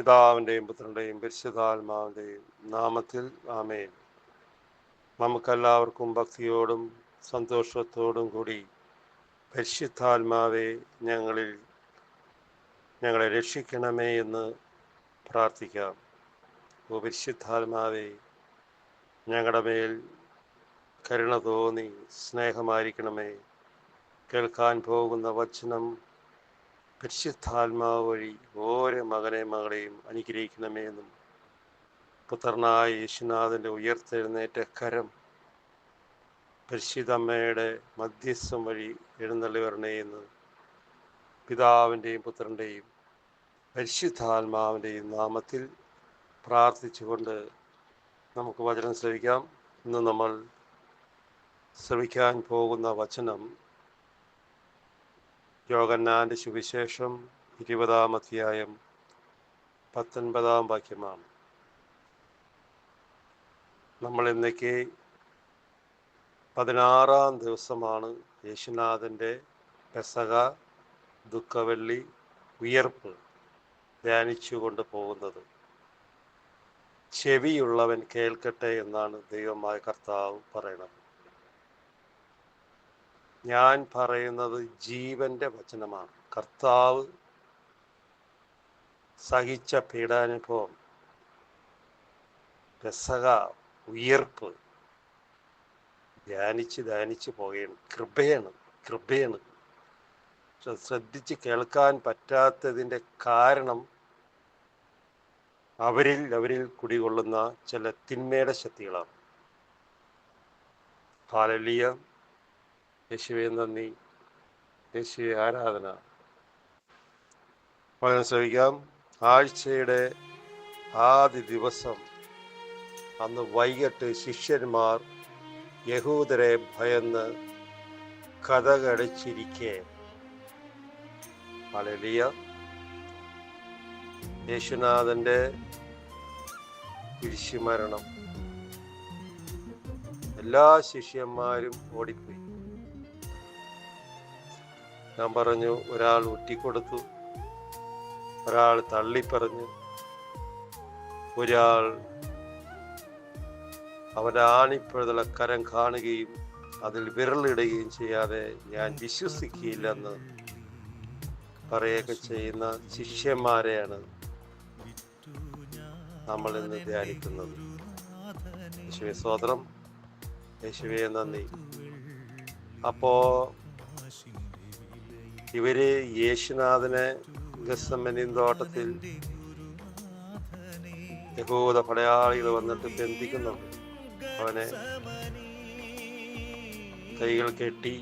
പിതാവിന്റെയും പുത്രന്റെയും പരിശുദ്ധാത്മാവിന്റെയും നാമത്തിൽ ആമേൻ. നമുക്കെല്ലാവർക്കും ഭക്തിയോടും സന്തോഷത്തോടും കൂടി പരിശുദ്ധാത്മാവെ ഞങ്ങളിൽ ഞങ്ങളെ രക്ഷിക്കണമേ എന്ന് പ്രാർത്ഥിക്കാം. ഓ പരിശുദ്ധാത്മാവെ ഞങ്ങളുടെ മേൽ കരുണ തോന്നി സ്നേഹമായിരിക്കണമേ. കേൾക്കാൻ പോകുന്ന വചനം പരിശുദ്ധാത്മാവ് വഴി ഓരോ മകനെ മകളെയും അനുഗ്രഹിക്കണമേ എന്നും പുത്രനായ യേശുനാഥന്റെ ഉയർത്തെഴുന്നേറ്റ കരം പരിശുദ്ധമ്മയുടെ മധ്യസ്ഥം വഴി എഴുന്നള്ളി വരണേ എന്ന് പിതാവിന്റെയും പുത്രന്റെയും പരിശുദ്ധാത്മാവിന്റെയും നാമത്തിൽ പ്രാർത്ഥിച്ചുകൊണ്ട് നമുക്ക് വചനം ശ്രവിക്കാം. ഇന്ന് നമ്മൾ ശ്രവിക്കാൻ പോകുന്ന വചനം യോഗന്നാന്റെ സുവിശേഷം ഇരുപതാം അധ്യായം പത്തൊൻപതാം വാക്യമാണ്. നമ്മൾ ഇന്നേക്ക് പതിനാറാം ദിവസമാണ് യേശുനാഥന്റെ പെസക ദുഃഖവെള്ളി ഉയർപ്പ് ധ്യാനിച്ചു കൊണ്ട് പോകുന്നത്. ചെവിയുള്ളവൻ കേൾക്കട്ടെ എന്നാണ് ദൈവമായ കർത്താവ് പറയണത് ഞാൻ പറയുന്നത് ജീവന്റെ വചനമാണ്. കർത്താവ് സഹിച്ച പീഡാനുഭവം രസക ഉയർപ്പ് ധ്യാനിച്ച് ധ്യാനിച്ച് പോകണം കൃപയാണ് കൃപയാണ്. ശ്രദ്ധിച്ച് കേൾക്കാൻ പറ്റാത്തതിന്റെ കാരണം അവരിൽ അവരിൽ കുടികൊള്ളുന്ന ചില തിന്മയുടെ ശക്തികളാണ്. ഹാലലിയ. യേശുവെ നന്ദി. യേശുവെ ആരാധന. വളരെ ശ്രമിക്കാം. ആഴ്ചയുടെ ആദ്യ ദിവസം അന്ന് വൈകിട്ട് ശിഷ്യന്മാർ യഹൂദരെ ഭയന്ന് കഥകടച്ചിരിക്കെ അലലിയ യേശുനാഥന്റെ കുരിശുമരണം എല്ലാ ശിഷ്യന്മാരും ഓടിപ്പോയി. ഞാൻ പറഞ്ഞു ഒരാൾ ഒറ്റിക്കൊടുത്തു ഒരാൾ തള്ളിപ്പറഞ്ഞു. ഒരാൾ അവന്റെ ആണിപ്പഴുതല കരം കാണുകയും അതിൽ വിരലിടുകയും ചെയ്യാതെ ഞാൻ വിശ്വസിക്കില്ലെന്ന് പറയുകയൊക്കെ ചെയ്യുന്ന ശിഷ്യന്മാരെയാണ് നമ്മൾ ഇന്ന് ധ്യാനിക്കുന്നത്. യേശുവെ സ്വതന്ത്രം യേശുവെ നന്ദി. അപ്പോ ഇവർ യേശുനാഥനെ ഗസമ്മനിൻ തോട്ടത്തിൽ യഹൂദ പടയാളികൾ വന്നിട്ട് ബന്ധിക്കുന്നുണ്ട് അവനെ കൈകൾ കെട്ടി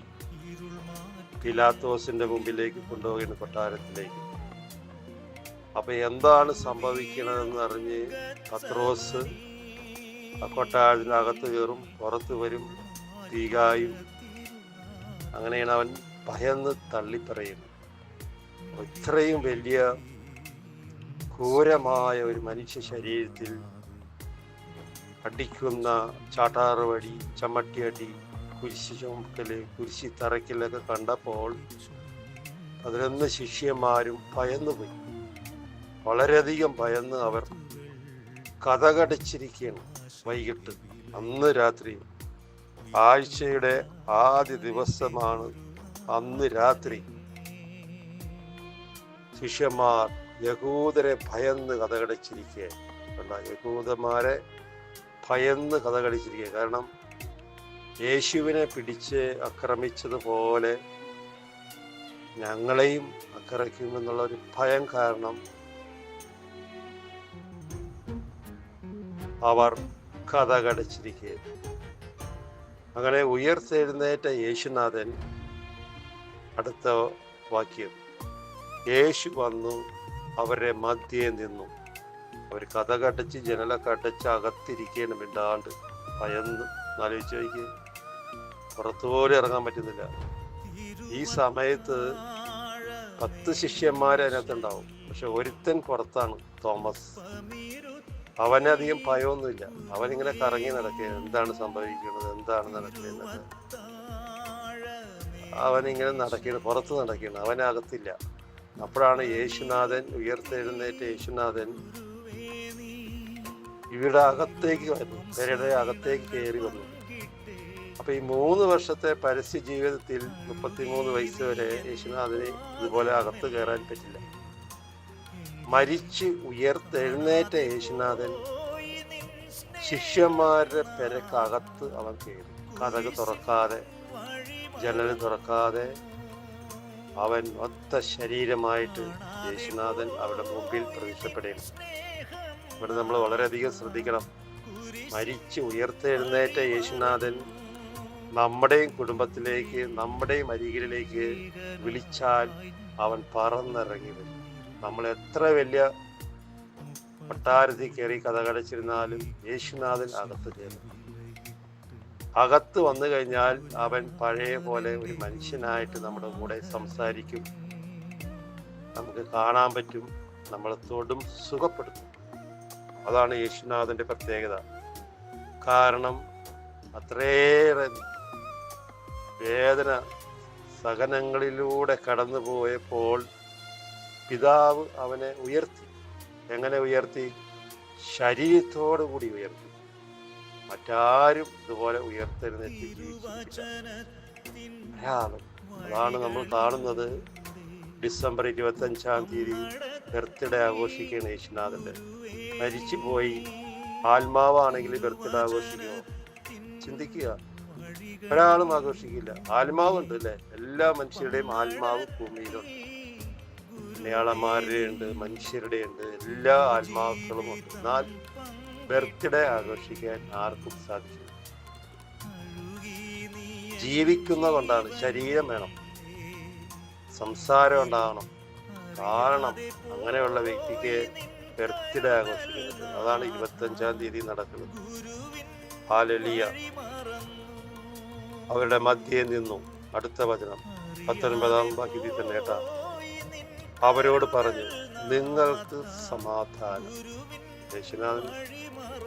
പിലാത്തോസിന്റെ മുമ്പിലേക്ക് കൊണ്ടുപോകുന്ന കൊട്ടാരത്തിലേക്ക്. അപ്പൊ എന്താണ് സംഭവിക്കണതെന്ന് അറിഞ്ഞ് പത്രോസ് ആ കൊട്ടാരത്തിനകത്ത് കയറും പുറത്ത് വരും തീകായും. അങ്ങനെയാണ് അവൻ ഭയന്ന് തള്ളിപ്പറയുന്നു. ഇത്രയും വലിയ ഘോരമായ ഒരു മനുഷ്യ ശരീരത്തിൽ അടിക്കുന്ന ചാട്ടാറുവടി ചമ്മട്ടിയടി കുരിശി ചുമക്കൽ കുരിശി തറയ്ക്കലൊക്കെ കണ്ടപ്പോൾ പതിനൊന്ന് ശിഷ്യന്മാരും ഭയന്നുപോയി വളരെയധികം ഭയന്ന് അവർ കഥകടച്ചിരിക്കുകയാണ് വൈകിട്ട്. അന്ന് രാത്രി ആഴ്ചയുടെ ആദ്യ ദിവസമാണ് അന്ന് രാത്രി ശിഷ്യന്മാർ യഹൂദരെ ഭയന്ന് കഥകടച്ചിരിക്കുക യഹൂദന്മാരെ ഭയന്ന് കഥകടിച്ചിരിക്കുക കാരണം യേശുവിനെ പിടിച്ച് ആക്രമിച്ചതുപോലെ ഞങ്ങളെയും ആക്രമിക്കുമെന്നുള്ള ഒരു ഭയം കാരണം അവർ കഥകടച്ചിരിക്കുക അങ്ങനെ ഉയർത്തെഴുന്നേറ്റ യേശുനാഥൻ അടുത്ത വാക്യം. യേശു വന്നു അവരെ മധ്യേ നിന്നു. അവർ കഥ കടച്ച് ജനല കടച്ച് അകത്തിരിക്കുകയാണ് മിണ്ടാണ്ട് ഭയന്ന് ആലോചിച്ച് നോക്കി പുറത്തുപോലെ ഇറങ്ങാൻ പറ്റുന്നില്ല. ഈ സമയത്ത് പത്ത് ശിഷ്യന്മാർ അതിനകത്തുണ്ടാവും. പക്ഷെ ഒരുത്തൻ പുറത്താണ് തോമസ്. അവനധികം ഭയമൊന്നുമില്ല. അവനിങ്ങനെ കറങ്ങി നടക്കുക എന്താണ് സംഭവിക്കുന്നത്? എന്താണ് നടക്കുന്നത് അവനിങ്ങനെ നടക്കുകയാണ് പുറത്ത് നടക്കുകയാണ് അവനകത്തില്ല. അപ്പോഴാണ് യേശുനാഥൻ ഉയർത്തെഴുന്നേറ്റ യേശുനാഥൻ ഇവിടെ അകത്തേക്ക് വന്നു പേരുടെ അകത്തേക്ക് കയറി വന്നു. അപ്പൊ ഈ മൂന്ന് വർഷത്തെ പരസ്യ ജീവിതത്തിൽ മുപ്പത്തിമൂന്ന് വയസ്സ് വരെ യേശുനാഥന് ഇതുപോലെ അകത്ത് കയറാൻ പറ്റില്ല. മരിച്ച് ഉയർത്തെഴുന്നേറ്റ യേശുനാഥൻ ശിഷ്യന്മാരുടെ പെരക്കകത്ത് അവൻ കയറി. കഥക് തുറക്കാതെ ജനൽ തുറക്കാതെ അവൻ ഒത്ത ശരീരമായിട്ട് യേശുനാഥൻ അവിടെ മുമ്പിൽ പ്രത്യക്ഷപ്പെടുകയാണ്. ഇവിടെ നമ്മൾ വളരെയധികം ശ്രദ്ധിക്കണം. മരിച്ച് ഉയർത്തെഴുന്നേറ്റ യേശുനാഥൻ നമ്മുടെയും കുടുംബത്തിലേക്ക് നമ്മുടെയും അരികിലേക്ക് വിളിച്ചാൽ അവൻ പറന്നിറങ്ങി വരും. നമ്മൾ എത്ര വലിയ കൊട്ടാരത്തിൽ കയറി കഥ കടച്ചിരുന്നാലും യേശുനാഥൻ അകത്ത് കയറും. അകത്ത് വന്നു കഴിഞ്ഞാൽ അവൻ പഴയ പോലെ ഒരു മനുഷ്യനായിട്ട് നമ്മുടെ കൂടെ സംസാരിക്കും. നമുക്ക് കാണാൻ പറ്റും നമ്മളെത്തോടും തൊടും സുഖപ്പെടുത്തും. അതാണ് യേശുനാഥന്റെ പ്രത്യേകത. കാരണം അത്രയേറെ വേദന സഹനങ്ങളിലൂടെ കടന്നു പോയപ്പോൾ പിതാവ് അവനെ ഉയർത്തി. എങ്ങനെ ഉയർത്തി? ശരീരത്തോടു കൂടി ഉയർത്തി. മറ്റാരും ഇതുപോലെ ഉയർത്തെഴുന്നേറ്റ് ഒരാളും അതാണ് നമ്മൾ കാണുന്നത്. ഡിസംബർ ഇരുപത്തി അഞ്ചാം തീയതി ബർത്ത്ഡേ ആഘോഷിക്കുകയാണ് യേശുനാഥന്റെ. മരിച്ചുപോയി. ആത്മാവാണെങ്കിൽ ബർത്ത്ഡേ ആഘോഷിക്കുമോ? ചിന്തിക്കുക. ഒരാളും ആഘോഷിക്കില്ല. ആത്മാവുണ്ട് അല്ലെ? എല്ലാ മനുഷ്യരുടെയും ആത്മാവ് ഭൂമിയിലുണ്ട്. മലയാളന്മാരുടെ ഉണ്ട് മനുഷ്യരുടെ ഉണ്ട്. എല്ലാ ആത്മാക്കളും ഉണ്ട്. എന്നാൽ ബർത്ത്ഡേ ആഘോഷിക്കാൻ ആർക്കും സാധിച്ചു ജീവിക്കുന്ന കൊണ്ടാണ് ശരീരം വേണം. സംസാരം ഉണ്ടാവണം കാരണം അങ്ങനെയുള്ള വ്യക്തിക്ക് ബർത്ത്ഡേ ആഘോഷിക്കുന്നത്. അതാണ് ഇരുപത്തഞ്ചാം തീയതി നടക്കുന്നത്. ഹാലലിയ. അവരുടെ മധ്യേ നിന്നു. അടുത്ത വചനം പത്തൊൻപതാം വാക്യത്തിൽ തന്നെ കേട്ടാ. അവരോട് പറഞ്ഞു നിങ്ങൾക്ക് സമാധാനം. യേശുനാഥൻ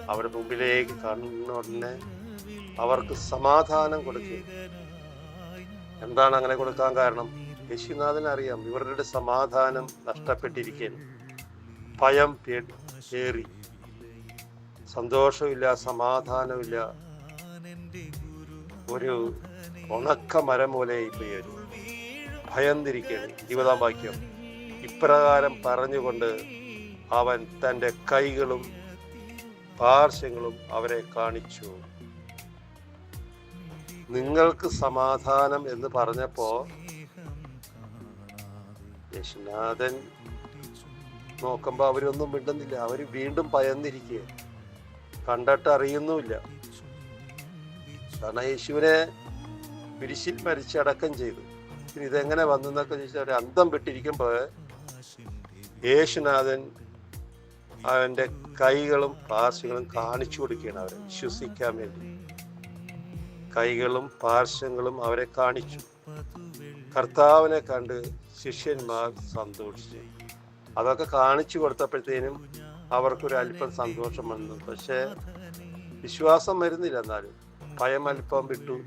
അവരുടെ മുമ്പിലേക്ക് കണ്ണുടനെ അവർക്ക് സമാധാനം കൊടുക്കുക. എന്താണ് അങ്ങനെ കൊടുക്കാൻ കാരണം? യേശുനാഥൻ അറിയാം ഇവരുടെ സമാധാനം നഷ്ടപ്പെട്ടിരിക്കുന്നു. ഭയം പേറി സന്തോഷമില്ല സമാധാനമില്ല. ഒരു ഉണക്ക മരം പോലെ ഇപ്പൊ ഭയന്നിരിക്കുകയാണ്. ഇരുപതാം വാക്യം ഇപ്രകാരം പറഞ്ഞുകൊണ്ട് അവൻ തന്റെ കൈകളും പാർശ്വങ്ങളും അവരെ കാണിച്ചു. നിങ്ങൾക്ക് സമാധാനം എന്ന് പറഞ്ഞപ്പോ യശുനാഥൻ നോക്കുമ്പോ അവരൊന്നും മിണ്ടുന്നില്ല. അവർ വീണ്ടും ഭയന്നിരിക്കുക കണ്ടിട്ട് അറിയുന്നുമില്ല. കാരണം യേശുവിനെ കുരിശിൽ മരിച്ചടക്കം ചെയ്തു. ഇതെങ്ങനെ വന്നെന്നൊക്കെ ചോദിച്ചാൽ അവർ അന്തം വിട്ടിരിക്കുമ്പോ യേശുനാഥൻ അവന്റെ കൈകളും പാർശ്വങ്ങളും കാണിച്ചു കൊടുക്കുകയാണ് അവരെ. വിശ്വസിക്കാൻ വേണ്ടി. കൈകളും പാർശ്വങ്ങളും അവരെ കാണിച്ചു. കർത്താവിനെ കണ്ട് ശിഷ്യന്മാർ സന്തോഷിച്ചു. അതൊക്കെ കാണിച്ചു കൊടുത്തപ്പോഴത്തേനും അവർക്കൊരു അല്പം സന്തോഷം വന്നു. പക്ഷേ വിശ്വാസം വരുന്നില്ല എന്നാലും. ഭയം അല്പം വിട്ടു.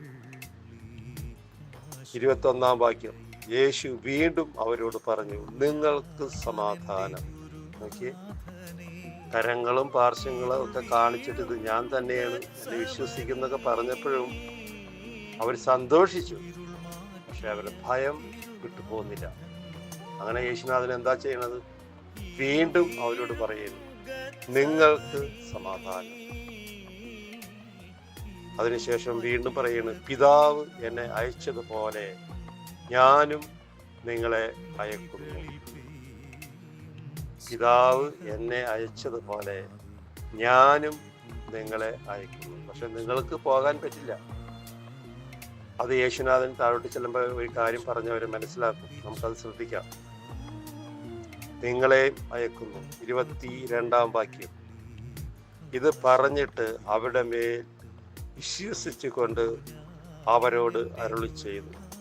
ഇരുപത്തൊന്നാം വാക്യം. യേശു വീണ്ടും അവരോട് പറഞ്ഞു നിങ്ങൾക്ക് സമാധാനം. നോക്കിയേ. കരങ്ങളും പാർശ്വങ്ങളും ഒക്കെ കാണിച്ചിട്ട് ഇത് ഞാൻ തന്നെയാണ് എന്നെ വിശ്വസിക്കുന്നൊക്കെ പറഞ്ഞപ്പോഴും അവർ സന്തോഷിച്ചു. പക്ഷെ അവരുടെ ഭയം വിട്ടുപോകുന്നില്ല. അങ്ങനെ യേശുനാഥൻ എന്താ ചെയ്യണത്? വീണ്ടും അവരോട് പറയുന്നു നിങ്ങൾക്ക് സമാധാനം. അതിനുശേഷം വീണ്ടും പറയുന്നു പിതാവ് എന്നെ അയച്ചതുപോലെ ഞാനും നിങ്ങളെ അയക്കുന്നു. പിതാവ് എന്നെ അയച്ചതുപോലെ ഞാനും നിങ്ങളെ അയക്കുന്നു. പക്ഷെ നിങ്ങൾക്ക് പോകാൻ പറ്റില്ല. അത് യേശുനാഥൻ താഴോട്ട് ചെല്ലുമ്പോൾ ഒരു കാര്യം പറഞ്ഞവർ മനസ്സിലാക്കും. നമുക്കത് ശ്രദ്ധിക്കാം. നിങ്ങളെ അയക്കുന്നു. ഇരുപത്തി രണ്ടാം വാക്യം. ഇത് പറഞ്ഞിട്ട് അവരുടെ മേൽ വിശ്വസിച്ചുകൊണ്ട് അവരോട് അരുളി ചെയ്തു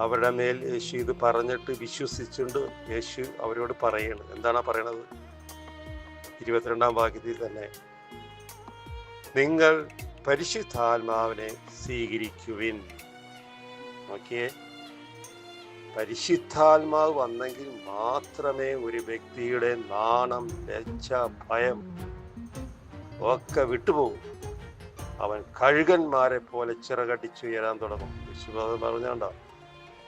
അവരുടെ മേൽ യേശു ഇത് പറഞ്ഞിട്ട് വിശ്വസിച്ചുകൊണ്ട് യേശു അവരോട് പറയാണ്. എന്താണ് പറയണത്? ഇരുപത്തിരണ്ടാം വാക്യത്തിൽ തന്നെ നിങ്ങൾ പരിശുദ്ധാത്മാവിനെ സ്വീകരിക്കുവിൻ. നോക്കിയേ പരിശുദ്ധാത്മാവ് വന്നെങ്കിൽ മാത്രമേ ഒരു വ്യക്തിയുടെ നാണം ലജ്ജ ഭയം ഒക്കെ വിട്ടുപോകും. അവൻ കഴുകന്മാരെ പോലെ ചിറകടിച്ചുയരാൻ തുടങ്ങും. വിശ്വാസം പറഞ്ഞാണ്ട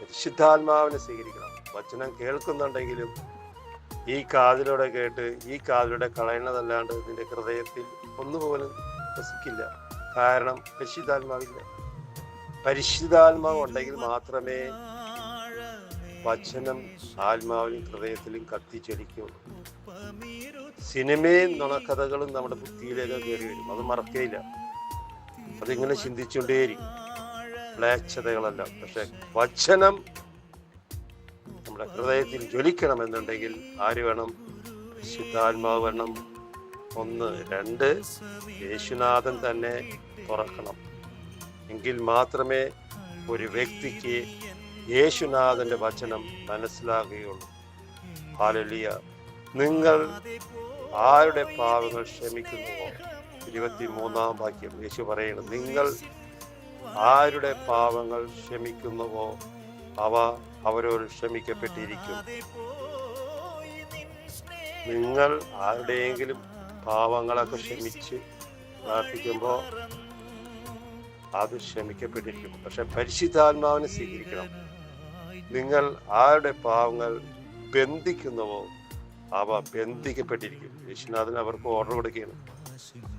പരിശുദ്ധാത്മാവിനെ സ്വീകരിക്കണം. വചനം കേൾക്കുന്നുണ്ടെങ്കിലും ഈ കാതിലൂടെ കേട്ട് ഈ കാതിലൂടെ കളയണതല്ലാണ്ട് നിന്റെ ഹൃദയത്തിൽ ഒന്നുപോലും രസിക്കില്ല കാരണം പരിശുദ്ധാത്മാവില്ല. പരിശുദ്ധാത്മാവ് ഉണ്ടെങ്കിൽ മാത്രമേ വചനം ആത്മാവിലും ഹൃദയത്തിലും കത്തിച്ചൊലിക്കുള്ളൂ. സിനിമയും നുണക്കഥകളും നമ്മുടെ ബുദ്ധിയിലേക്ക് കയറി വരും. അത് മറക്കയില്ല. അതിങ്ങനെ ചിന്തിച്ചുകൊണ്ടേയിരിക്കും. മ്ലേച്ഛതകളല്ല. പക്ഷെ വചനം നമ്മുടെ ഹൃദയത്തിൽ ജ്വലിക്കണമെന്നുണ്ടെങ്കിൽ ആര് വേണം? ശുദ്ധാത്മാവ് വേണം. ഒന്ന് രണ്ട് യേശുനാഥൻ തന്നെ തുറക്കണം. എങ്കിൽ മാത്രമേ ഒരു വ്യക്തിക്ക് യേശുനാഥന്റെ വചനം മനസ്സിലാകുകയുള്ളൂ. ഹാലലിയ നിങ്ങൾ ആരുടെ പാവങ്ങൾ ക്ഷമിക്കുന്നുവോ ഇരുപത്തി മൂന്നാം വാക്യം യേശു പറയുന്നത് നിങ്ങൾ ആരുടെ പാവങ്ങൾ ക്ഷമിക്കുന്നുവോ? അവ അവരോട് ക്ഷമിക്കപ്പെട്ടിരിക്കും. നിങ്ങൾ ആരുടെയെങ്കിലും പാവങ്ങളൊക്കെ ക്ഷമിച്ച് പ്രാർത്ഥിക്കുമ്പോൾ അത് ക്ഷമിക്കപ്പെട്ടിരിക്കും. പക്ഷെ പരിശുദ്ധാത്മാവിനെ സ്വീകരിക്കണം. നിങ്ങൾ ആരുടെ പാവങ്ങൾ ബന്ധിക്കുന്നുവോ? അവ ബന്ധിക്കപ്പെട്ടിരിക്കും. യേശുനാഥൻ അവർക്ക് ഓർഡർ കൊടുക്കുകയാണ്.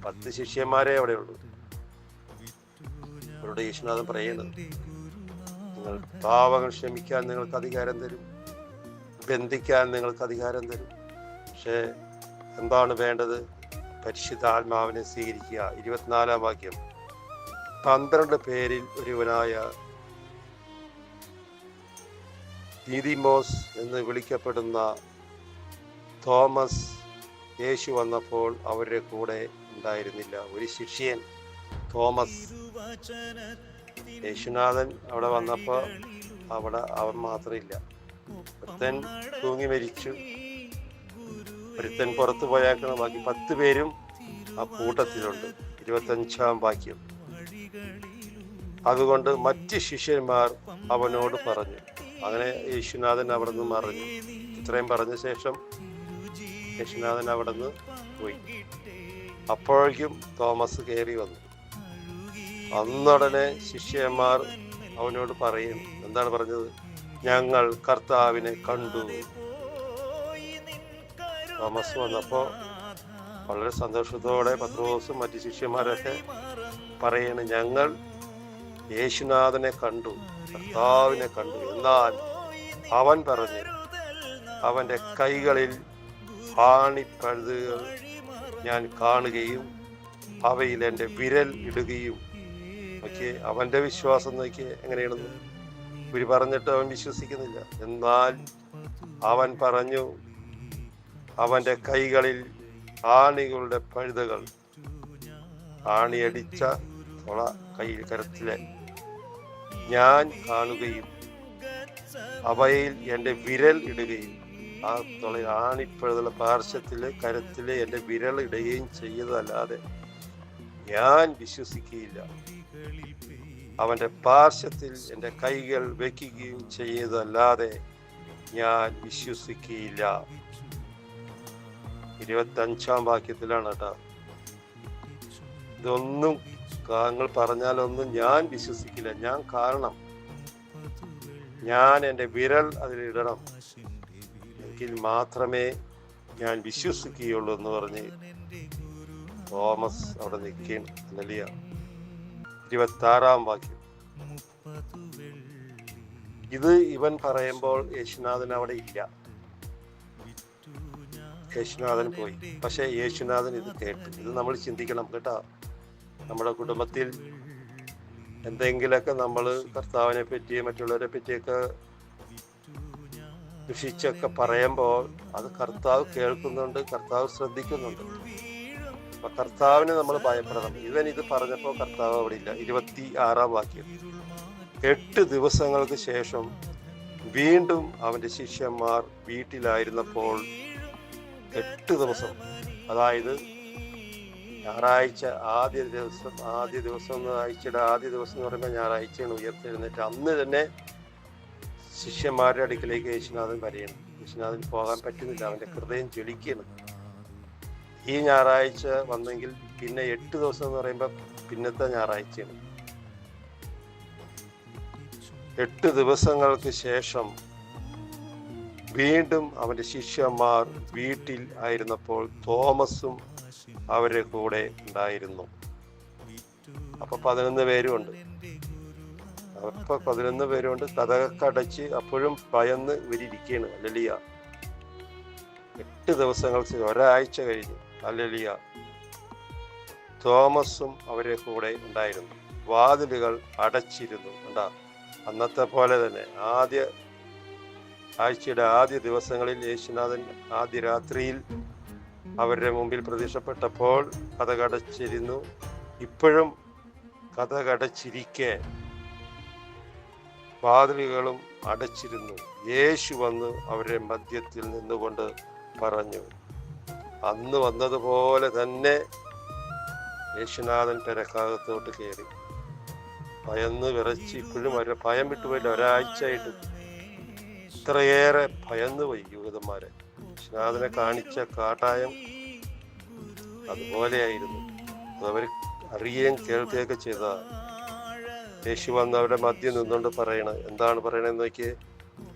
പത്ത് ശിഷ്യന്മാരെ അവിടെ ഉള്ളൂ അവരുടെ യേശുനാഥൻ പറയുന്നത് നിങ്ങൾ പാവങ്ങൾ ക്ഷമിക്കാൻ നിങ്ങൾക്ക് അധികാരം തരും. ബന്ധിക്കാൻ നിങ്ങൾക്ക് അധികാരം തരും. പക്ഷേ എന്താണ് വേണ്ടത്? പരിശുദ്ധാത്മാവിനെ സ്വീകരിക്കുക. ഇരുപത്തിനാലാം വാക്യം. പന്ത്രണ്ട് പേരിൽ ഒരുവനായ നീതിമോസ് എന്ന് വിളിക്കപ്പെടുന്ന തോമസ് യേശു വന്നപ്പോൾ അവരുടെ കൂടെ ഉണ്ടായിരുന്നില്ല. ഒരു ശിഷ്യൻ തോമസ് യേശുനാഥൻ അവിടെ വന്നപ്പോൾ അവിടെ അവൻ മാത്രമില്ല. ഒരുത്തൻ തൂങ്ങി മരിച്ചു. ഒരുത്തൻ പുറത്തു പോയാക്കണ. ബാക്കി പത്ത് പേരും ആ കൂട്ടത്തിലുണ്ട്. ഇരുപത്തഞ്ചാം വാക്യം. അതുകൊണ്ട് മറ്റ് ശിഷ്യന്മാർ അവനോട് പറഞ്ഞു. അങ്ങനെ യേശുനാഥൻ അവിടെ നിന്ന് മറിഞ്ഞു. ഇത്രയും പറഞ്ഞ ശേഷം യേശുനാഥൻ അവിടെ നിന്ന് പോയി. അപ്പോഴേക്കും തോമസ് കയറി വന്നു. അന്നുടനെ ശിഷ്യന്മാർ അവനോട് പറയും എന്താണ് പറഞ്ഞത്? ഞങ്ങൾ കർത്താവിനെ കണ്ടു. തോമസ് വന്നപ്പോൾ വളരെ സന്തോഷത്തോടെ പത്രോസും മറ്റു ശിഷ്യന്മാരൊക്കെ പറയണ് ഞങ്ങൾ യേശുനാഥനെ കണ്ടു കർത്താവിനെ കണ്ടു. എന്നാൽ അവൻ പറഞ്ഞു അവന്റെ കൈകളിൽ ആണിപ്പഴുതുകൾ ഞാൻ കാണുകയും അവയിൽ എന്റെ വിരൽ ഇടുകയും നോക്കിയേ അവന്റെ വിശ്വാസം നോക്കി എങ്ങനെയാണെന്ന് ഗുരു പറഞ്ഞിട്ട് അവൻ വിശ്വസിക്കുന്നില്ല. എന്നാൽ അവൻ പറഞ്ഞു അവന്റെ കൈകളിൽ ആണികളുടെ പഴുതകൾ ആണിയടിച്ച തുള കയ്യിൽ കരത്തിലെ ഞാൻ കാണുകയും അവയിൽ എന്റെ വിരൽ ഇടുകയും ആ തുള ആണിപ്പഴുതുള്ള പാർശ്വത്തിൽ കരത്തിലെ എന്റെ വിരൽ ഇടുകയും ചെയ്തതല്ലാതെ ഞാൻ വിശ്വസിക്കുകയില്ല. അവന്റെ പാർശ്വത്തിൽ എന്റെ കൈകൾ വെക്കുകയും ചെയ്തതല്ലാതെ ഞാൻ വിശ്വസിക്കുകയില്ല. ഇരുപത്തഞ്ചാം വാക്യത്തിലാണ് കേട്ടോ. ഇതൊന്നും താങ്കൾ പറഞ്ഞാലൊന്നും ഞാൻ വിശ്വസിക്കില്ല. ഞാൻ കാരണം ഞാൻ എന്റെ വിരൽ അതിലിടണം എങ്കിൽ മാത്രമേ ഞാൻ വിശ്വസിക്കുകയുള്ളൂ എന്ന് പറഞ്ഞ് തോമസ് അവിടെ നിൽക്കുകയും. അല്ലലിയ. ഇരുപത്തി ആറാം വാക്യം ഇത് ഇവൻ പറയുമ്പോൾ യേശുനാഥൻ അവിടെ ഇല്ല. യേശുനാഥൻ പോയി. പക്ഷെ യേശുനാഥൻ ഇത് കേട്ടു. ഇത് നമ്മൾ ചിന്തിക്കണം കേട്ടോ. നമ്മുടെ കുടുംബത്തിൽ എന്തെങ്കിലുമൊക്കെ നമ്മൾ കർത്താവിനെ പറ്റി മറ്റുള്ളവരെ പറ്റിയൊക്കെ ദുഷിച്ചൊക്കെ പറയുമ്പോൾ അത് കർത്താവ് കേൾക്കുന്നുണ്ട് കർത്താവ് ശ്രദ്ധിക്കുന്നുണ്ട്. അപ്പൊ കർത്താവിനെ നമ്മൾ ഭയപ്പെടണം. ഇവൻ ഇത് പറഞ്ഞപ്പോൾ കർത്താവ് അവിടെ ഇല്ല. ഇരുപത്തി ആറാം വാക്യം. എട്ട് ദിവസങ്ങൾക്ക് ശേഷം വീണ്ടും അവന്റെ ശിഷ്യന്മാർ വീട്ടിലായിരുന്നപ്പോൾ എട്ട് ദിവസം അതായത് ഞായറാഴ്ച ആദ്യ ദിവസം ആദ്യ ദിവസം ആഴ്ചയുടെ ആദ്യ ദിവസം എന്ന് പറയുമ്പോൾ ഞായറാഴ്ചയാണ് ഉയർത്തെഴുന്നേറ്റ്. അന്ന് തന്നെ ശിഷ്യന്മാരുടെ അടുക്കിലേക്ക് യേശുനാഥൻ വരെയാണ് യേശുനാഥൻ പോകാൻ പറ്റുന്നില്ല. അവന്റെ ഹൃദയം ജ്വലിക്കുകയാണ്. ഈ ഞായറാഴ്ച വന്നെങ്കിൽ പിന്നെ എട്ട് ദിവസം എന്ന് പറയുമ്പോൾ പിന്നത്തെ ഞായറാഴ്ചയാണ്. എട്ട് ദിവസങ്ങൾക്ക് ശേഷം വീണ്ടും അവന്റെ ശിഷ്യന്മാർ വീട്ടിൽ ആയിരുന്നപ്പോൾ തോമസും അവരുടെ കൂടെ ഉണ്ടായിരുന്നു. അപ്പൊ പതിനൊന്ന് പേരുമുണ്ട് അപ്പൊ പതിനൊന്ന് പേരുണ്ട് കഥകൊക്കെ അടച്ച് അപ്പോഴും ഭയന്ന് ഇവരിയ്ക്കുകയാണ് അല്ലലിയ എട്ട് ദിവസങ്ങൾക്ക് ഒരാഴ്ച കഴിഞ്ഞു. അല്ലലിയ തോമസും അവരെ കൂടെ ഉണ്ടായിരുന്നു. വാതിലുകൾ അടച്ചിരുന്നു. ഉണ്ടാ അന്നത്തെ പോലെ തന്നെ ആദ്യ ആഴ്ചയുടെ ആദ്യ ദിവസങ്ങളിൽ യേശുനാഥൻ ആദ്യ രാത്രിയിൽ അവരുടെ മുമ്പിൽ പ്രത്യക്ഷപ്പെട്ടപ്പോൾ കഥ കടച്ചിരുന്നു ഇപ്പോഴും കഥ കടച്ചിരിക്കെ വാതിലുകളും അടച്ചിരുന്നു. യേശു വന്ന് അവരുടെ മധ്യത്തിൽ നിന്നുകൊണ്ട് പറഞ്ഞു. അന്ന് വന്നതുപോലെ തന്നെ യേശുനാഥൻ പെരക്കകത്തോട്ട് കയറി. ഭയന്ന് വിറച്ച് ഇപ്പോഴും ഒരു ഭയം വിട്ടുപോയില്ല ഒരാഴ്ചയായിട്ട് ഇത്രയേറെ ഭയന്ന് പോയി യൂതന്മാരെ. യേശുനാഥനെ കാണിച്ച കാട്ടായം അതുപോലെയായിരുന്നു. അവർ അറിയുകയും കേൾക്കുകയൊക്കെ ചെയ്ത യേശു വന്ന് അവരുടെ മധ്യം നിന്നുകൊണ്ട് പറയണ. എന്താണ് പറയണെന്ന് നോക്കിയേ.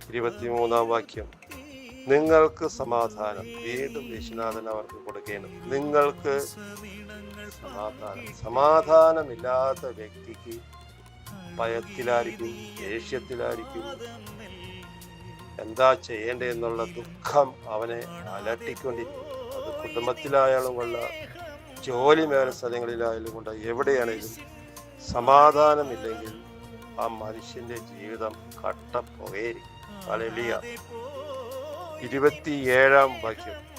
ഇരുപത്തിമൂന്നാം വാക്യം. നിങ്ങൾക്ക് സമാധാനം. വീണ്ടും യേശുനാഥൻ അവർക്ക് കൊടുക്കുകയാണ് നിങ്ങൾക്ക് സമാധാനം. സമാധാനമില്ലാത്ത വ്യക്തിക്ക് ഭയത്തിലായിരിക്കും ദേഷ്യത്തിലായിരിക്കും. എന്താ ചെയ്യേണ്ടത് എന്നുള്ള ദുഃഖം അവനെ അലട്ടിക്കൊണ്ടിരിക്കും. അത് കുടുംബത്തിലായാലും കൊള്ള ജോലി മേല സ്ഥലങ്ങളിലായാലും കൊണ്ട് എവിടെയാണെങ്കിലും സമാധാനമില്ലെങ്കിൽ ആ മനുഷ്യന്റെ ജീവിതം കട്ടപ്പുകയായിരിക്കും അലലിയ ഇരുപത്തിയേഴാം വാക്യം.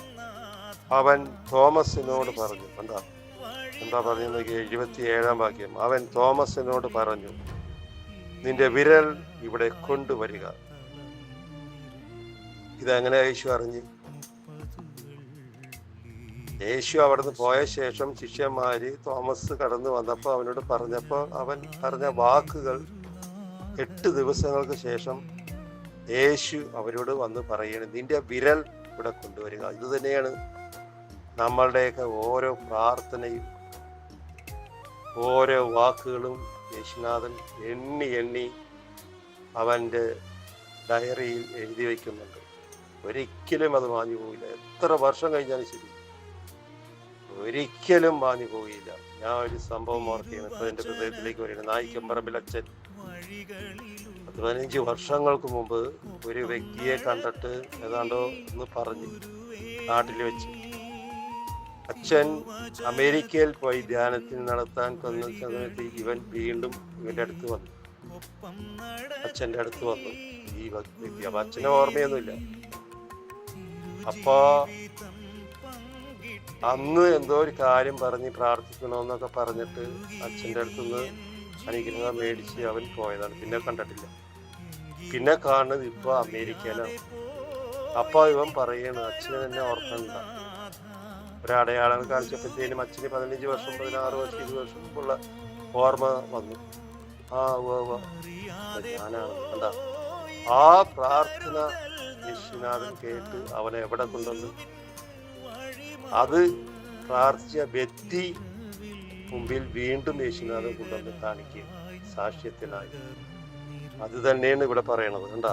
അവൻ തോമസിനോട് പറഞ്ഞു. എന്താ എന്താ പറയുന്നത് എഴുപത്തിയേഴാം വാക്യം? അവൻ തോമസിനോട് പറഞ്ഞു നിന്റെ വിരൽ ഇവിടെ കൊണ്ടുവരിക. ഇതെങ്ങനെ യേശു അറിഞ്ഞു? യേശു അവിടുന്ന് പോയ ശേഷം ശിഷ്യന്മാര് തോമസ് കടന്നു വന്നപ്പോൾ അവനോട് പറഞ്ഞപ്പോൾ അവൻ പറഞ്ഞ വാക്കുകൾ എട്ട് ദിവസങ്ങൾക്ക് ശേഷം യേശു അവരോട് വന്ന് പറയണം നിന്റെ വിരൽ ഇവിടെ കൊണ്ടുവരിക. ഇതുതന്നെയാണ് നമ്മളുടെയൊക്കെ ഓരോ പ്രാർത്ഥനയും ഓരോ വാക്കുകളും യേശുനാഥൻ എണ്ണി എണ്ണി അവന്റെ ഡയറിയിൽ എഴുതി വയ്ക്കുന്നുണ്ട് ഒരിക്കലും അത് മാഞ്ഞു പോകില്ല എത്ര വർഷം കഴിഞ്ഞാലും ശരി. ഒരിക്കലും മാഞ്ഞു പോകില്ല ഞാൻ ഒരു സംഭവം ഓർക്കുകയാണ്. ഇപ്പൊ എന്റെ ഹൃദയത്തിലേക്ക് വരുന്നത് നായിക്കമ്പറമ്പിൽ അച്ഛൻ പതിനഞ്ച് വർഷങ്ങൾക്ക് മുമ്പ് ഒരു വ്യക്തിയെ കണ്ടിട്ട് ഏതാണ്ടോ എന്ന് പറഞ്ഞു നാട്ടിൽ വെച്ച്. അച്ഛൻ അമേരിക്കയിൽ പോയി ധ്യാനത്തിൽ നടത്താൻ തന്ന സമയത്ത് ഇവൻ വീണ്ടും ഇവന്റെ അടുത്ത് വന്നു. അച്ഛന്റെ അടുത്ത് വന്നു. ഈ വ്യക്തി അപ്പൊ അച്ഛനെ ഓർമ്മയൊന്നുമില്ല. അപ്പോ അന്ന് എന്തോ ഒരു കാര്യം പറഞ്ഞ് പ്രാർത്ഥിക്കണമെന്നൊക്കെ പറഞ്ഞിട്ട് അച്ഛന്റെ അടുത്തുനിന്ന് അനുഗ്രഹം മേടിച്ച് അവൻ പോയതാണ്. പിന്നെ കണ്ടിട്ടില്ല. പിന്നെ കാണുന്നത് ഇപ്പൊ അമേരിക്കയിലാണ്. അപ്പൊ ഇവൻ പറയണ് അച്ഛനെ തന്നെ ഓർക്കണ്ട. ഒരടയാളം കാണിച്ചപ്പോഴത്തേനും അച്ഛന് പതിനഞ്ച് വർഷം പതിനാറ് വർഷം ഇരുപത് വർഷം ഉള്ള ഓർമ്മ വന്നു. ആ കണ്ട? ആ പ്രാർത്ഥന യശുനാഥൻ കേട്ട് അവനെ എവിടെ കൊണ്ടുവന്നു? അത് പ്രാർത്ഥിച്ച വ്യക്തി മുമ്പിൽ വീണ്ടും യേശുനാഥൻ കൊണ്ടുവന്ന് കാണിക്കുക സാക്ഷ്യത്തിനായി അത് തന്നെയാണ് ഇവിടെ പറയണത് കണ്ട?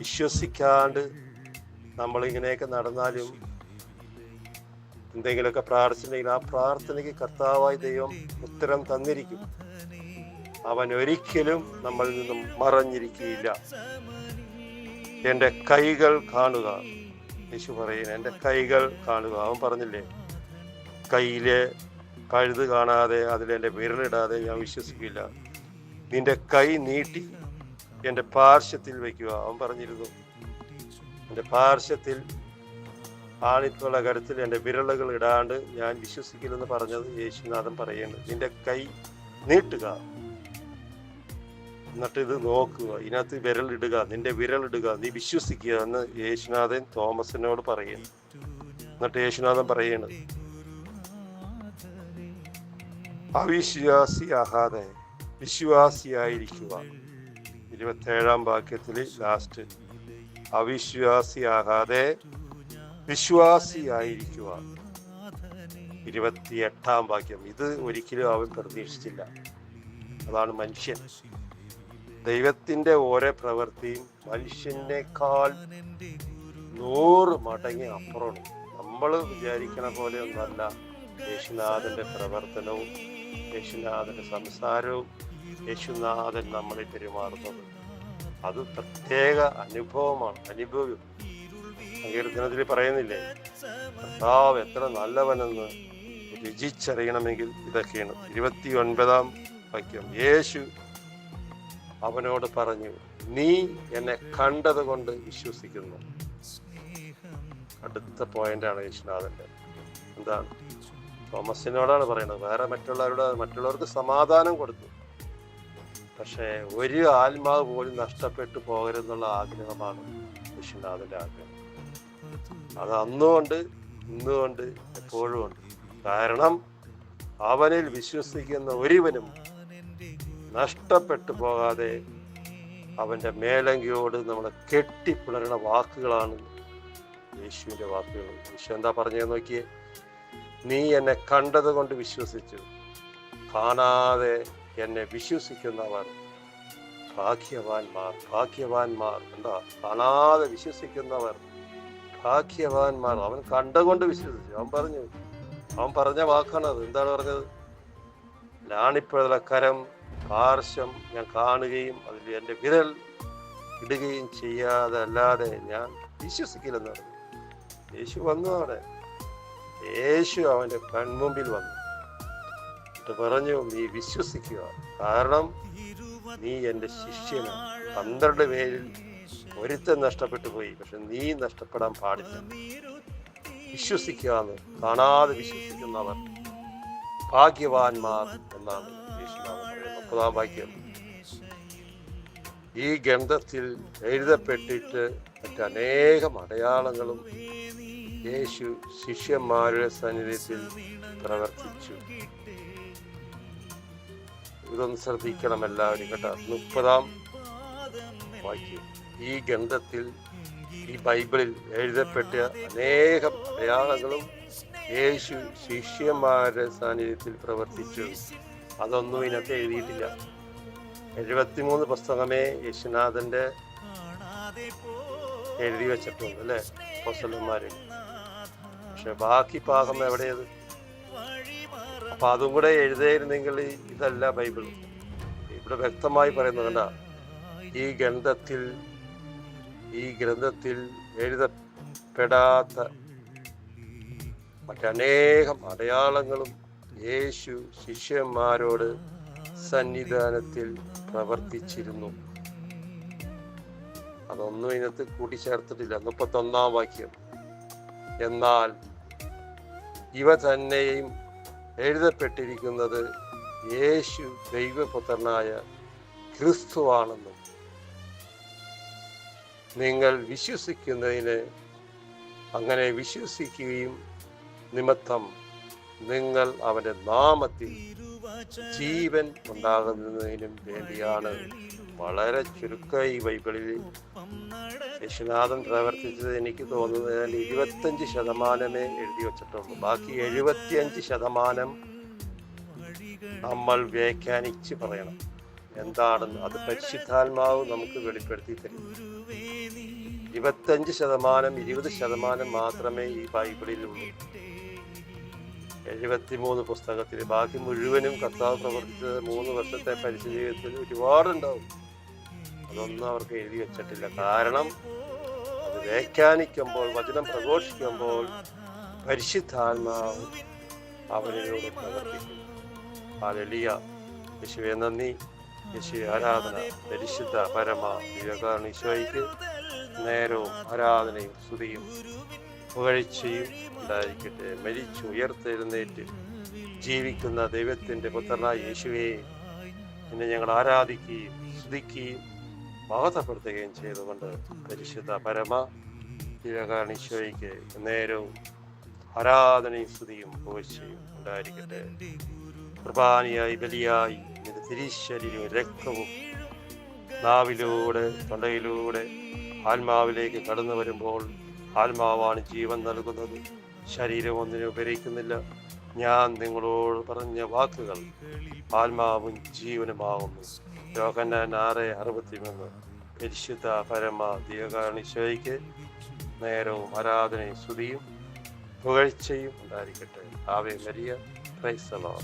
വിശ്വസിക്കാണ്ട് നമ്മൾ ഇങ്ങനെയൊക്കെ നടന്നാലും എന്തെങ്കിലുമൊക്കെ പ്രാർത്ഥിച്ചിട്ടുണ്ടെങ്കിൽ ആ പ്രാർത്ഥനയ്ക്ക് കർത്താവായി ദൈവം ഉത്തരം തന്നിരിക്കും. അവൻ ഒരിക്കലും നമ്മളിൽ നിന്നും മറഞ്ഞിരിക്കുകയില്ല. എന്റെ കൈകൾ കാണുക യേശു പറയുന്നു എന്റെ കൈകൾ കാണുക. അവൻ പറഞ്ഞില്ലേ കയ്യിലെ കഴുത് കാണാതെ അതിൽ എന്റെ വിരലിടാതെ ഞാൻ വിശ്വസിക്കില്ല. നിന്റെ കൈ നീട്ടി എന്റെ പാർശ്വത്തിൽ വയ്ക്കുക. അവൻ പറഞ്ഞിരുന്നു എന്റെ പാർശ്വത്തിൽ ആണിത്തുള്ള കരുത്തിൽ എന്റെ വിരളുകൾ ഇടാണ്ട് ഞാൻ വിശ്വസിക്കില്ലെന്ന് പറഞ്ഞത് യേശുനാഥൻ പറയുന്നത് നിന്റെ കൈ നീട്ടുക. എന്നിട്ട് ഇത് നോക്കുക. ഇതിനകത്ത് വിരലിടുക നിന്റെ വിരലിടുക നീ വിശ്വസിക്കുക എന്ന് യേശുനാഥൻ തോമസിനോട് പറയുന്നു. എന്നിട്ട് യേശുനാഥൻ പറയുന്നു അവിശ്വാസി ആഹാതെ വിശ്വാസിയായിരിക്കുക ഇരുപത്തേഴാം വാക്യത്തിൽ ലാസ്റ്റ് അവിശ്വാസിയാകാതെ വിശ്വാസിയായിരിക്കുക. ഇരുപത്തിയെട്ടാം വാക്യം. ഇത് ഒരിക്കലും അവൻ പ്രതീക്ഷിച്ചില്ല. അതാണ് മനുഷ്യൻ. ദൈവത്തിന്റെ ഓരോ പ്രവൃത്തിയും മനുഷ്യനേക്കാൾ നൂറ് മടങ്ങി അപ്പുറമാണ്. നമ്മൾ വിചാരിക്കണ പോലെ ഒന്നല്ല. യേശുനാഥന്റെ പ്രവർത്തനവും യേശുനാഥന്റെ സംസാരവും യേശുനാഥൻ നമ്മളെ പെരുമാറുന്നത്. അത് പ്രത്യേക അനുഭവമാണ് അനുഭവം സങ്കീർത്തനത്തിൽ പറയുന്നില്ലേ കർത്താവ് എത്ര നല്ലവനെന്ന് രുചിച്ചറിയണമെങ്കിൽ ഇതൊക്കെയാണ്. ഇരുപത്തി ഒൻപതാം വാക്യം. യേശു അവനോട് പറഞ്ഞു നീ എന്നെ കണ്ടത് കൊണ്ട് വിശ്വസിക്കുന്നു. അടുത്ത പോയിന്റാണ് യേശുനാഥന്റെ എന്താണ്? തോമസിനോടാണ് പറയുന്നത് വേറെ മറ്റുള്ളവരോട് മറ്റുള്ളവർക്ക് സമാധാനം കൊടുത്തു. പക്ഷേ ഒരു ആത്മാവ് പോലും നഷ്ടപ്പെട്ടു പോകരുതെന്നുള്ള ആഗ്രഹമാണ് യേശുനാഥന്റെ ആഗ്രഹം. അത് അന്നുകൊണ്ട് ഇന്നുകൊണ്ട് എപ്പോഴും ഉണ്ട്. കാരണം അവനിൽ വിശ്വസിക്കുന്ന ഒരുവനും നഷ്ടപ്പെട്ടു പോകാതെ അവന്റെ മേലങ്കിയോട് നമ്മളെ കെട്ടിപ്പിളരണ വാക്കുകളാണ് യേശുവിന്റെ വാക്കുകൾ. യേശു എന്താ പറഞ്ഞത് നോക്കിയേ? നീ എന്നെ കണ്ടത് കൊണ്ട് വിശ്വസിച്ചു. കാണാതെ എന്നെ വിശ്വസിക്കുന്നവർ ഭാഗ്യവാന്മാർ ഭാഗ്യവാന്മാർ എന്താ? കാണാതെ വിശ്വസിക്കുന്നവർ ഭാഗ്യവാന്മാർ. അവൻ കണ്ടുകൊണ്ട് വിശ്വസിച്ചു. അവൻ പറഞ്ഞു അവൻ പറഞ്ഞ വാക്കാണ് അത്. എന്താണ് പറഞ്ഞത്? ലാണിപ്പഴുതല കരം പാർശ്വം ഞാൻ കാണുകയും അതിൽ എന്റെ വിരൽ ഇടുകയും ചെയ്യാതെ അല്ലാതെ ഞാൻ വിശ്വസിക്കില്ലെന്ന് പറഞ്ഞു. യേശു വന്നു അവിടെ. യേശു അവന്റെ കൺമുമ്പിൽ വന്നു. എന്നിട്ട് പറഞ്ഞു നീ വിശ്വസിക്കുക. കാരണം നീ എന്റെ ശിഷ്യനാണ് പന്ത്രണ്ട് പേരിൽ ഒരുത്തൻ നഷ്ടപ്പെട്ടു പോയി പക്ഷെ നീ നഷ്ടപ്പെടാൻ പാടില്ല. വിശ്വസിക്കാന്ന് കാണാതെ വിശ്വസിക്കുന്നവർ ഭാഗ്യവാന്മാർ എന്നാണ് മുപ്പതാം വാക്യം. ഈ ഗ്രന്ഥത്തിൽ എഴുതപ്പെട്ടിട്ട് മറ്റനേകം അടയാളങ്ങളും യേശു ശിഷ്യന്മാരുടെ സന്നിധിയിൽ പ്രവർത്തിച്ചു. ഇതൊന്ന് ശ്രദ്ധിക്കണം എല്ലാവരും കേട്ടോ. മുപ്പതാം വാക്യം. ഈ ഗ്രന്ഥത്തിൽ ഈ ബൈബിളിൽ എഴുതപ്പെട്ട അനേകം അടയാളങ്ങളും യേശു ശിഷ്യന്മാരുടെ സാന്നിധ്യത്തിൽ പ്രവർത്തിച്ചു. അതൊന്നും ഇതിനകത്ത് എഴുതിയിട്ടില്ല. എഴുപത്തിമൂന്ന് പുസ്തകമേ യേശുനാഥന്റെ എഴുതി വെച്ചിട്ടുണ്ട് അല്ലേ? പൊസലന്മാര് പക്ഷെ ബാക്കി പാകം എവിടെയത്? അപ്പൊ അതും കൂടെ എഴുതിയിരുന്നെങ്കിൽ ഇതല്ല ബൈബിൾ. ഇവിടെ വ്യക്തമായി പറയുന്നത് കണ്ട ഈ ഗ്രന്ഥത്തിൽ ഈ ഗ്രന്ഥത്തിൽ എഴുതപ്പെടാത്ത മറ്റനേകം അടയാളങ്ങളും യേശു ശിഷ്യന്മാരോട് സന്നിധാനത്തിൽ പ്രവർത്തിച്ചിരുന്നു. അതൊന്നും ഇതിനകത്ത് കൂട്ടിച്ചേർത്തിട്ടില്ല. മുപ്പത്തൊന്നാം വാക്യം. എന്നാൽ ഇവ തന്നെയും എഴുതപ്പെട്ടിരിക്കുന്നത് യേശു ദൈവപുത്രനായ ക്രിസ്തുവാണെന്നും നിങ്ങൾ വിശ്വസിക്കുന്നതിന് അങ്ങനെ വിശ്വസിക്കുകയും നിമിത്തം നിങ്ങൾ അവന്റെ നാമത്തിൽ ജീവൻ ഉണ്ടാകുന്നതിനും വേണ്ടിയാണ്. വളരെ ചുരുക്കമായി ബൈബിളിൽ യേശുനാഥൻ പ്രവർത്തിച്ചത് എനിക്ക് തോന്നുന്നത് ഇരുപത്തഞ്ച് ശതമാനമേ എഴുതി വച്ചിട്ടുള്ളൂ. ബാക്കി എഴുപത്തിയഞ്ച് ശതമാനം നമ്മൾ വ്യാഖ്യാനിച്ച് പറയണം. എന്താണെന്ന് അത് പരിശുദ്ധാത്മാവ് നമുക്ക് വെളിപ്പെടുത്തി തരും. ഇരുപത്തഞ്ച് ശതമാനം ഇരുപത് ശതമാനം മാത്രമേ ഈ ബൈബിളിലുള്ളൂ. എഴുപത്തിമൂന്ന് പുസ്തകത്തിൽ ബാക്കി മുഴുവനും കർത്താവ് പ്രവർത്തിച്ചത് മൂന്ന് വർഷത്തെ പരിശു ജീവിതത്തിൽ ഒരുപാടുണ്ടാവും. അതൊന്നും അവർക്ക് എഴുതി വെച്ചിട്ടില്ല. കാരണം അത് വ്യാഖ്യാനിക്കുമ്പോൾ വചനം പ്രഘോഷിക്കുമ്പോൾ പരിശുദ്ധാത്മാവ് അവരിലൂടെ പ്രവർത്തിക്കും ആ എളിയ യേശുവെ നന്ദി. യേശു ആരാധന. പരിശുദ്ധ പരമ വിവേകാരണ ഈശോയ്ക്ക് നേരവും ആരാധനയും സ്തുതിയും. പുകഴ്ചയും ഉണ്ടായിരിക്കട്ടെ. മരിച്ചു ഉയർത്തെഴുന്നേറ്റ് ജീവിക്കുന്ന ദൈവത്തിന്റെ പുത്രനായ യേശുവെ എന്നെ ഞങ്ങൾ ആരാധിക്കുകയും സ്തുതിക്കുകയും മഹത്വപ്പെടുത്തുകയും ചെയ്തുകൊണ്ട് പരിശുദ്ധ പരമ വിവേകാരണീശോയ്ക്ക് നേരവും ആരാധനയും സ്തുതിയും പുകഴ്ചയും ഉണ്ടായിരിക്കട്ടെ. കുർബാനിയായി ബലിയായി നിന്റെ തിരിശരീരവും രക്തവും നാവിലൂടെ തൊണ്ടയിലൂടെ ആത്മാവിലേക്ക് കടന്നു വരുമ്പോൾ ആത്മാവാണ് ജീവൻ നൽകുന്നത്. ശരീരം ഒന്നിനെ ഉപരിക്കുന്നില്ല. ഞാൻ നിങ്ങളോട് പറഞ്ഞ വാക്കുകൾ ആത്മാവും ജീവനുമാകുന്നു. യോഹന്നാൻ ആറ് അറുപത്തിമൂന്ന്. പരിശുദ്ധ പരമ ദീർഘാണിശോയ്ക്ക് നേരവും ആരാധനയും സ്തുതിയും പുകഴ്ചയും ഉണ്ടായിരിക്കട്ടെ. Ave Maria. ക്രൈസ്തലോ